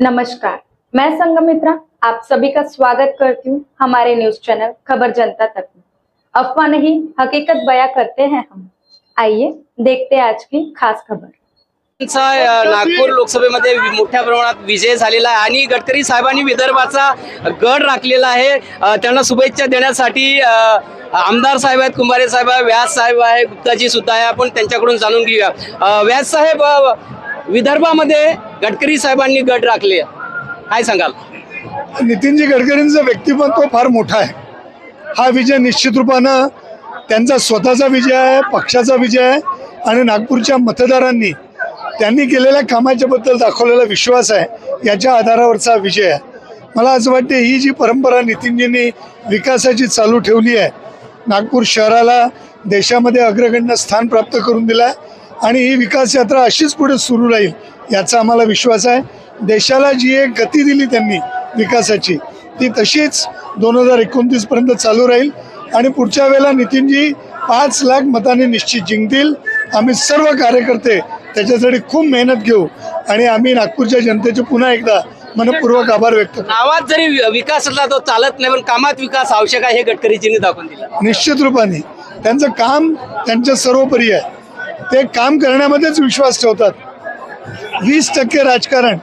नमस्कार. मैं संगमित्रा आप सभी का स्वागत करती हूँ हमारे न्यूज चैनल खबर जनता तक में। अफवाह नहीं हकीकत बयां करते हैं हम। आइए देखते हैं आज की खास खबर। नागपूर लोकसभेमध्ये मोठ्या प्रमाणात विजय झालेला आहे आणि गडकरी साहेबांनी विदर्भाचा गड राखलेला आहे. त्यांना शुभेच्छा देण्यासाठी आमदार साहेब आहेत कुंभारे साहेब आहे व्यास साहेब आहे गुप्ताजी सुद्धा आहे आपण त्यांच्याकडून जाणून घेऊया. व्यास साहेब विदर्भामध्ये गडकरी साहेबांनी गड राखले. काय सांगाल? नितीनजी गडकरींचं व्यक्तिमत्व फार मोठं आहे. हा विजय निश्चित रूपानं त्यांचा स्वतःचा विजय आहे पक्षाचा विजय आहे आणि नागपूरच्या मतदारांनी त्यांनी केलेल्या कामाच्याबद्दल दाखवलेला विश्वास आहे याच्या आधारावरचा विजय आहे. मला असं वाटते ही जी परंपरा नितीनजींनी विकासाची चालू ठेवली आहे नागपूर शहराला देशामध्ये अग्रगण्य स्थान प्राप्त करून दिलं आहे आणि ही विकास यात्रा अशीच पुढे सुरू राहील याचा आम्हाला विश्वास आहे. देशाला जी एक गती दिली त्यांनी विकासाची ती तशीच दोन हजार एकोणतीसपर्यंत चालू राहील. आणि पुढच्या वेळेला नितीनजी पाच लाख मतांनी निश्चित जिंकतील. आम्ही सर्व कार्यकर्ते त्याच्यासाठी खूप मेहनत घेऊ. आणि आम्ही नागपूरच्या जनतेचे पुन्हा एकदा मनपूर्वक आभार व्यक्त नावात जरी विकास असला तो चालत नाही पण कामात विकास आवश्यक आहे हे गडकरीजींनी दाखवून दिलं. निश्चित रूपाने. त्यांचं काम त्यांच्या सर्वोपरी आहे. ते काम करण्यामध्येच विश्वास ठेवतात. वीस टक्के राजकारण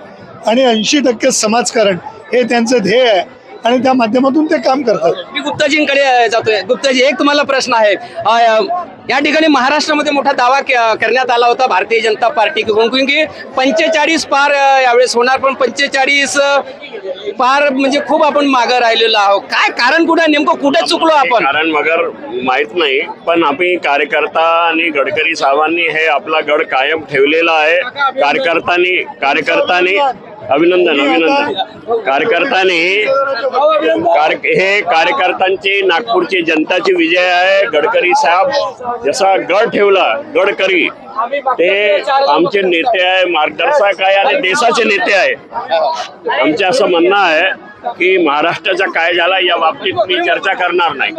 आणि ऐंशी टक्के समाजकारण हे त्यांचं ध्येय आहे. आणि त्या माध्यमातून ते काम करतात. मी गुप्ताजींकडे जातोय. गुप्ताजी एक तुम्हाला प्रश्न आहे. अ, या ठिकाणी महाराष्ट्रामध्ये मोठा दावा के- करण्यात आला होता भारतीय जनता पार्टीकडून की पंचेचाळीस पार अ, यावेळेस होणार पण पंचेचाळीस पार म्हणजे खूप आपण मागं राहिलेलो आहोत. काय कारण कुठं नेमकं कुठे चुकलो आपण? कारण मगर माहीत नाही पण आम्ही कार्यकर्ता आणि गडकरी साहेबांनी हे आपला गड कायम ठेवलेला आहे. कार्यकर्त्यांनी कार्यकर्त्यांनी अभिनंदन अभिनंदन. कार्यकर्त्यांनी कार- हे कार्यकर्त्यांची नागपूरची जनताची विजय आहे. गडकरी साहेब जसा गड ठेवला गडकरी ते आमचे नेते आहे मार्गदर्शक आहे आणि देशाचे नेते आहे. आमचे असं म्हणणं आहे की महाराष्ट्राचा काय झाला या बाबतीत मी चर्चा करणार नाही.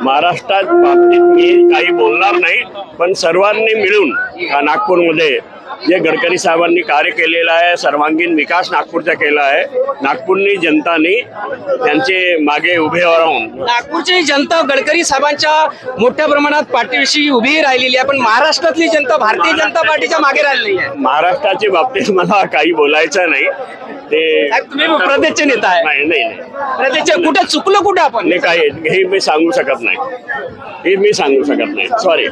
महाराष्ट्रात बाबतीत मी काही बोलणार नाही पण सर्वांनी मिळून नागपूरमध्ये जे गडकरी साहेबांनी कार्य केलेलं आहे सर्वांगीण विकास नागपूरचा केला आहे. नागपूरनी जनतानी त्यांचे मागे उभे राहून नागपूरची जनता गडकरी साहेबांच्या मोठ्या प्रमाणात पाठीविषयी उभी राहिलेली आहे पण महाराष्ट्रातली जनता भारतीय जनता पार्टीच्या मागे राहिलेली आहे. महाराष्ट्राच्या बाबतीत मला काही बोलायचं नाही. ते साहेब, तुम्ही प्रदेशचे नेता आहे. नाही नाही नाही. प्रदेशचे कुठे चुकलो कुठे आपण? नाही काय हे मी सांगू शकत नाही. हे मी सांगू शकत नाही. सॉरी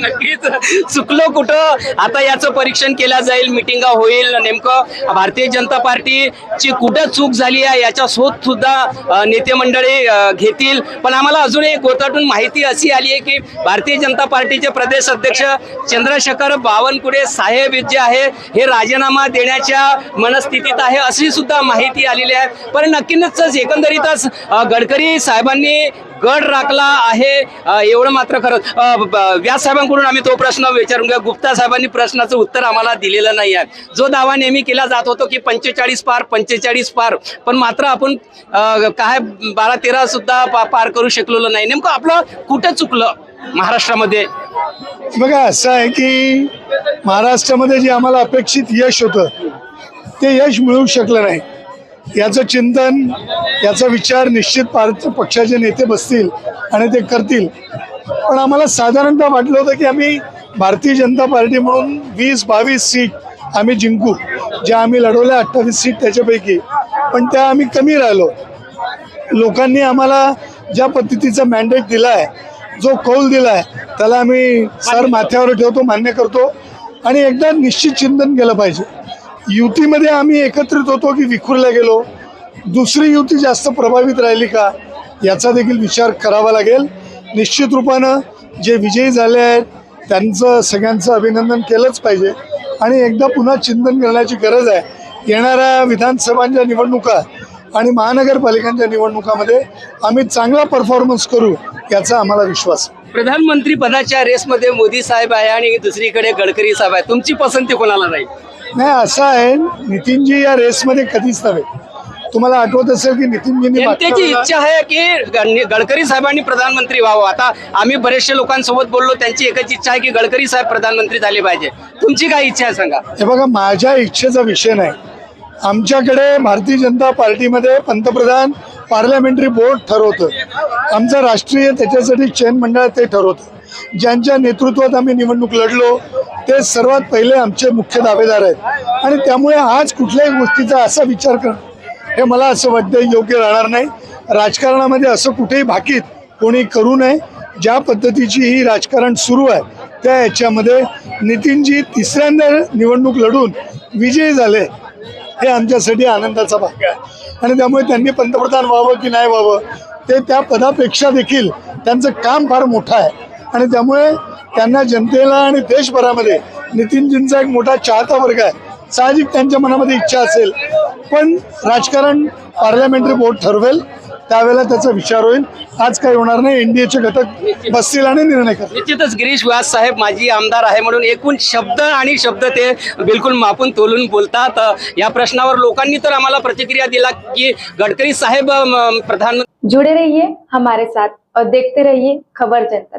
नक्कीच. चुकलो कुठं? आता याचं परीक्षण केलं जाईल मिटिंगा होईल. नेमकं भारतीय जनता पार्टीची कुठं चूक झाली आहे याचा शोध सुद्धा अ, नेते मंडळी अ, घेतील. पण आम्हाला अजून एक गोताटून माहिती अशी आली आहे की भारतीय जनता पार्टीचे प्रदेश अध्यक्ष चंद्रशेखर बावनकुळे साहेब जे आहे हे राजीनामा देण्याच्या मनस्थितीत आहे अशी सुद्धा माहिती आलेली आहे. पण नक्कीच एकंदरीतच गडकरी साहेबांनी गड राखला आहे एवढं मात्र खरं व्यास साहेबांकडून आम्ही तो प्रश्न विचारून घ्या गुप्ता साहेबांनी प्रश्नाचं उत्तर आम्हाला दिलेलं नाही आहे. जो दावा नेहमी केला जात होतो की पंचेचाळीस पार पंचेचाळीस पार पण मात्र आपण काय बारा तेरा सुद्धा पा- पार करू शकलेलो नाही. नेमकं आपलं कुठं चुकलं महाराष्ट्रामध्ये? बघा असं आहे की महाराष्ट्रामध्ये जे आम्हाला अपेक्षित यश होतं ते यश मिळू शकलं नाही. याचं चिंतन याचा विचार निश्चित पार्ट पक्षाचे नेते बसतील आणि ते करतील. पण आम्हाला साधारणतः वाटलं होतं की आम्ही भारतीय जनता पार्टी म्हणून वीस बावीस सीट आम्ही जिंकू ज्या आम्ही लढवल्या अठ्ठावीस सीट त्याच्यापैकी. पण त्या आम्ही कमी राहिलो. लोकांनी आम्हाला ज्या पद्धतीचा मॅन्डेट दिला आहे जो कौल दिला आहे त्याला आम्ही सर माथ्यावर ठेवतो मान्य करतो आणि एकदा निश्चित चिंतन केलं पाहिजे. युतीमध्ये आम्ही एकत्रित होतो की विखुरल्या गेलो. दुसरी युती जास्त प्रभावित राहिली का याचा देखील विचार करावा लागेल. निश्चित रूपानं जे विजयी झाले आहेत त्यांचं सगळ्यांचं अभिनंदन केलंच पाहिजे. आणि एकदा पुन्हा चिंतन करण्याची गरज आहे. येणाऱ्या विधानसभांच्या निवडणुका आणि महानगरपालिकांच्या निवडणुकामध्ये आम्ही चांगला परफॉर्मन्स करू याचा आम्हाला विश्वास प्रधानमंत्री पदाच्या रेसमध्ये मोदी साहेब आहे आणि दुसरीकडे गडकरी साहेब आहे. तुमची पसंती कोणाला राहील? नाही असं आहे. नितीनजी या रेसमध्ये कधीच नव्हे. तुम्हाला आठवत असेल की नितीनजींनी जनतेची वेळेला- इच्छा आहे की गडकरी साहेबांनी प्रधानमंत्री व्हावं. आता आम्ही बरेचशा लोकांसोबत बोललो त्यांची एकच इच्छा आहे की गडकरी साहेब प्रधानमंत्री झाले पाहिजे. तुमची काय इच्छा आहे सांगा? हे बघा माझ्या इच्छेचा विषय नाही. आमच्याकडे भारतीय जनता पार्टीमध्ये पंतप्रधान पार्लमेंटरी बोर्ड ठरवतं. आमचं राष्ट्रीय त्याच्यासाठी चयन मंडळ ते ठरवतं. ज्यांच्या नेतृत्वात आम्ही निवडणूक लढलो ते सर्वात पहिले आमचे मुख्य दावेदार आहेत. आणि त्यामुळे आज कुठल्याही गोष्टीचा असा विचार करणं हे मला असं वाटतं योग्य राहणार नाही. राजकारणामध्ये असं कुठेही भाकीत कोणी करू नये. ज्या पद्धतीची ही राजकारण सुरू आहे त्या याच्यामध्ये नितीनजी तिसऱ्यांदा निवडणूक लढून विजयी झाले हे आमच्यासाठी आनंदाचा भाग आहे. आणि त्यामुळे त्यांनी पंतप्रधान व्हावं की नाही व्हावं ते त्या पदापेक्षा देखील त्यांचं काम फार मोठं आहे. आणि त्यामुळे त्यांना जनतेला आणि देशभरामध्ये नितीनजींचा एक मोठा चाहता वर्ग आहे. साहजिक त्यांच्या मनामध्ये इच्छा असेल पण राजकारण पार्लमेंटरी बोर्ड ठरवेल त्यावेळेला त्याचा विचार होईल. आज काही होणार नाही एनडीएचे घटक बसतील आणि निर्णय करतील. निश्चितच गिरीश व्यास साहेब माजी आमदार आहे म्हणून एकूण शब्द आणि शब्द ते बिलकुल मापून तोलून बोलतात. या प्रश्नावर लोकांनी तर आम्हाला प्रतिक्रिया दिला की गडकरी साहेब प्रधानमंत्री जुड़े रहिए हमारे साथ और देखते रहिए खबर जनता